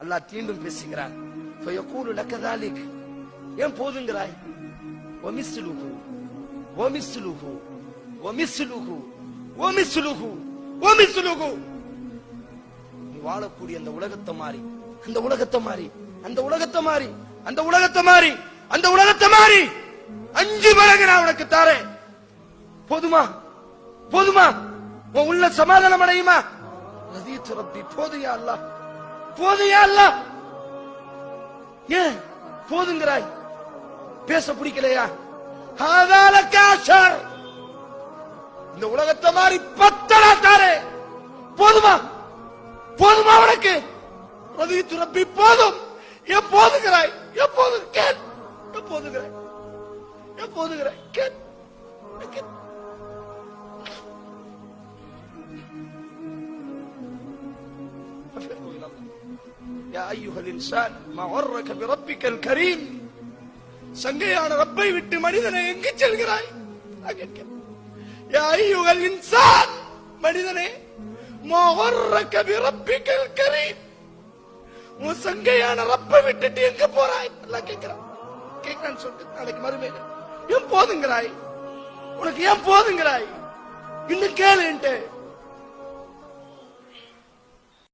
அல்லாஹ் தீண்டும் பேசுகிறான் ஏன் போதுங்கிறாய்? ஒமிஸ்லுஹு ஒமிஸ்லுஹு ஒமிஸ்லுஹு ஒமிஸ்லுஹு ஒமிஸ்லுஹு நீ வாழக்கூடிய அந்த உலகத்தை மாறி அந்த உலகத்தை மாறி அந்த உலகத்தை மாறி அந்த உலகத்தை மாறி அந்த உலகத்தை மாறி. அஞ்சு மடங்கு நான் உனக்கு தாரேன். போதுமா? போதுமா? உன் உள்ள சமாதானம் அடையுமா? ரதியத்து ரப்பி போதுயா அல்லாஹ். போதுயா அல்ல ஏன் போதுங்கிறாய்? பேச பிடிக்கலையா? இந்த உலகத்தை மாதிரி பத்தடா தாரே போதுமா? போதுமா உனக்கு? பதவி துரப்பி போதும். எப்போதுங்கிறாய் எப்போது கேட் எப்போதுங்கிறாய் எப்போதுங்கிறாய் கேட் கேட் يا أيها الإنسان ما غرك بربك الكريم சங்கையான ரப்பை விட்டு மனிதனை எங்கு செல்கிறாய் நான் கேட்கிறேன். யா ஐயுகல் இன்சான் மனிதனே ما غرك بربك الكريم உன் சங்கையான ரப்பை விட்டுட்டு எங்க போறாய் எல்லாம் கேட்கிறான் கேட்கிறான்னு சொல்லிட்டு நாளைக்கு மறுமையில ஏன் போதுங்கிறாய் உனக்கு ஏன் போதுங்கிறாய் இன்னும் கேளுன்ட்டு